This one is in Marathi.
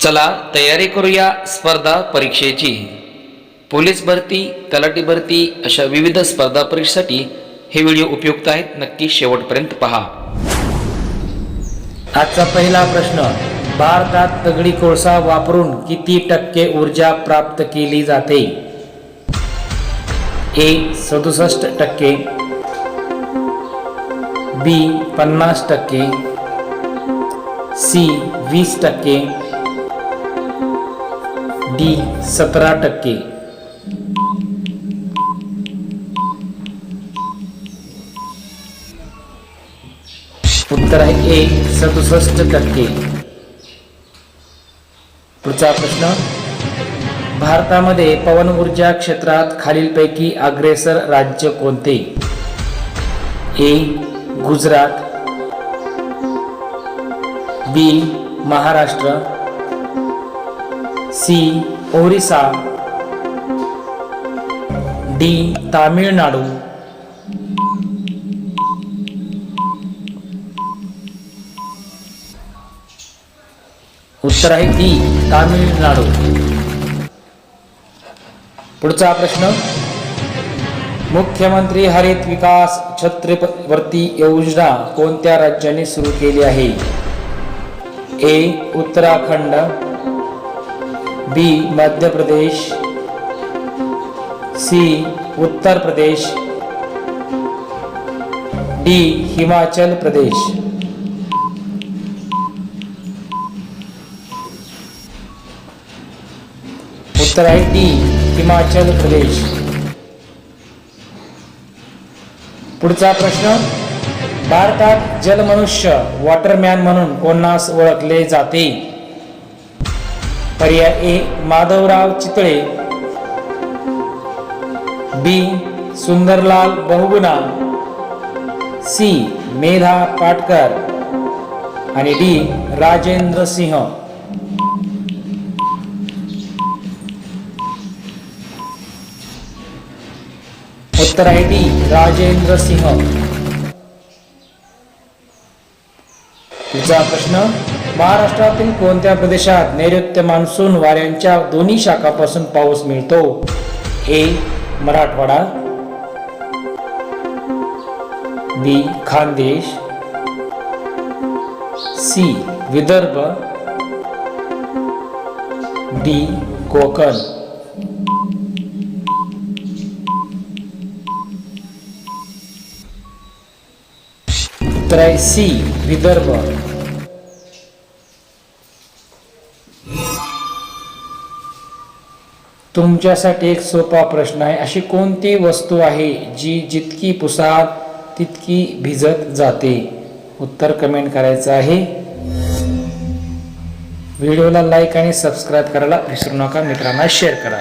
चला तयारी करूया स्पर्धा परीक्षेची. पोलीस भरती तलाठी भरती अशा विविध स्पर्धा परीक्षेसाठी हे व्हिडिओ उपयुक्त आहेत. नक्की शेवटपर्यंत पहा. आजचा पहिला प्रश्न भारतात दगडी कोळसा वापरून किती टक्के ऊर्जा प्राप्त केली जाते? ए सदुसष्ट टक्के. बी पन्नास टक्के. सी वीस टक्के. डी सतरा टक्के. उत्तर आहे ए सदुसष्ट टक्के. पुढचा प्रश्न. भारतामध्ये पवन ऊर्जा क्षेत्रात खालीलपैकी अग्रेसर राज्य कोणते? A Gujarat. B Maharashtra. C Orissa. D Tamil Nadu. उत्तर आहे डी तामिळनाडू. पुढचा प्रश्न. मुख्यमंत्री हरित विकास छत्रवर्ती योजना कोणत्या राज्याने सुरू केली आहे? ए उत्तराखंड. बी मध्य प्रदेश. सी उत्तर प्रदेश. डी हिमाचल प्रदेश. उत्तर आहे डी हिमाचल प्रदेश. पुढचा प्रश्न भारतात जलमनुष्य वॉटरमॅन म्हणून कोणास ओळखले जाते? पर्याय A Madhavrao Chitale. B Sundarlal Bahuguna. C Medha Patkar. आणि डी राजेंद्र सिंह. उत्तर आहे डी राजेंद्र सिंह. तुझा प्रश्न? महाराष्ट्रातील कोणत्या प्रदेशात नैऋत्य मान्सून वाऱ्यांच्या दोन्ही शाखापासून पाऊस मिळतो? A Marathwada. B Khandesh. C Vidarbha. D Konkan. उत्तर आहे सी विदर्भ. तुमच्यासाठी एक सोपा प्रश्न आहे. अशी कोणती वस्तू आहे जी जितकी पुसाल तितकी भिजत जाते? उत्तर कमेंट करायचं आहे. व्हिडिओला लाईक आणि सबस्क्राईब करायला विसरू नका. मित्रांना शेअर करा.